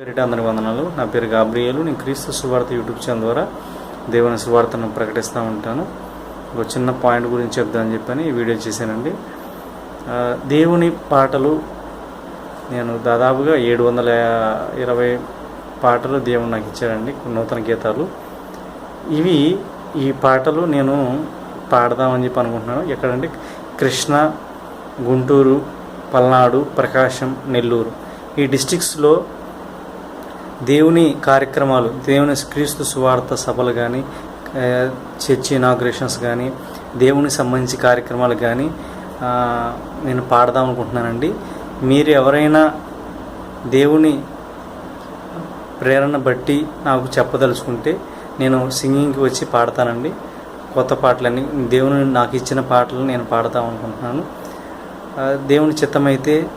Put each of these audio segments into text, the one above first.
పేరిట అందరి వందనాలు. నా పేరు గాబ్రియలు. నేను క్రీస్తు సువార్త యూట్యూబ్ ఛానల్ ద్వారా దేవుని సువార్తను ప్రకటిస్తూ ఉంటాను. ఒక చిన్న పాయింట్ గురించి చెప్దామని చెప్పని ఈ వీడియో చేశానండి. దేవుని పాటలు నేను దాదాపుగా ఏడు వందల ఇరవై పాటలు దేవుడు నాకు ఇచ్చాడండి. నూతన గీతాలు. ఇవి ఈ పాటలు నేను పాడదామని చెప్పి అనుకుంటున్నాను. ఎక్కడంటే కృష్ణ గుంటూరు పల్నాడు ప్రకాశం నెల్లూరు. ఈ డిస్టిక్స్లో దేవుని కార్యక్రమాలు దేవుని క్రీస్తు సువార్త సభలు కానీ చర్చి ఇనాగ్రేషన్స్ కానీ దేవునికి సంబంధించి కార్యక్రమాలు కానీ నేను పాడదాం అనుకుంటున్నానండి. మీరు ఎవరైనా దేవుని ప్రేరణ బట్టి నాకు చెప్పదలుచుకుంటే నేను సింగింగ్కి వచ్చి పాడతానండి. కొత్త పాటలన్నీ దేవుని నాకు ఇచ్చిన పాటలు నేను పాడతాం అనుకుంటున్నాను. దేవుని చిత్తమైతే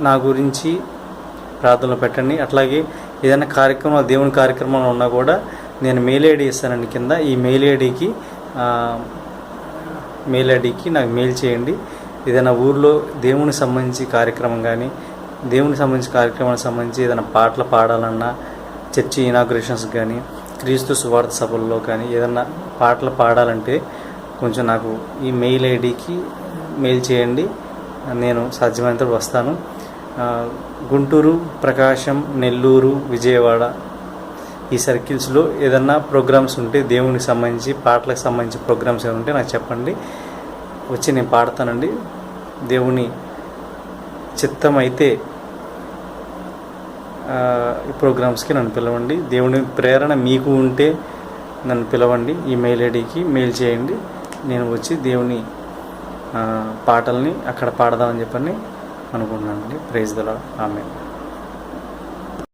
నా గురించి ప్రార్థనలు పెట్టండి. అట్లాగే ఏదైనా కార్యక్రమాలు దేవుని కార్యక్రమాలు ఉన్నా కూడా నేను మెయిల్ ఐడి ఇస్తానండి కింద. ఈ మెయిల్ ఐడికి మెయిల్ ఐడికి నాకు మెయిల్ చేయండి. ఏదైనా ఊర్లో దేవునికి సంబంధించి కార్యక్రమం కానీ దేవునికి సంబంధించి కార్యక్రమానికి సంబంధించి ఏదైనా పాటలు పాడాలన్నా చర్చి ఇనాగ్రేషన్స్ కానీ క్రీస్తు సువార్త సభల్లో కానీ ఏదైనా పాటలు పాడాలంటే కొంచెం నాకు ఈ మెయిల్ ఐడికి మెయిల్ చేయండి. నేను సాధ్యమైనంత వస్తాను. గుంటూరు ప్రకాశం నెల్లూరు విజయవాడ ఈ సర్కిల్స్లో ఏదన్నా ప్రోగ్రామ్స్ ఉంటే దేవునికి సంబంధించి పాటలకు సంబంధించి ప్రోగ్రామ్స్ ఏమైనా ఉంటే నాకు చెప్పండి. వచ్చి నేను పాడతానండి. దేవుని చిత్తం అయితే ఈ ప్రోగ్రామ్స్కి నన్ను పిలవండి. దేవుని ప్రేరణ మీకు ఉంటే నన్ను పిలవండి. ఈ మెయిల్ ఐడికి మెయిల్ చేయండి. నేను వచ్చి దేవుని పాటల్ని అక్కడ పాడదామని చెప్పండి. అనుకుంటున్నానండి. ప్రైజ్ దలా ఆమె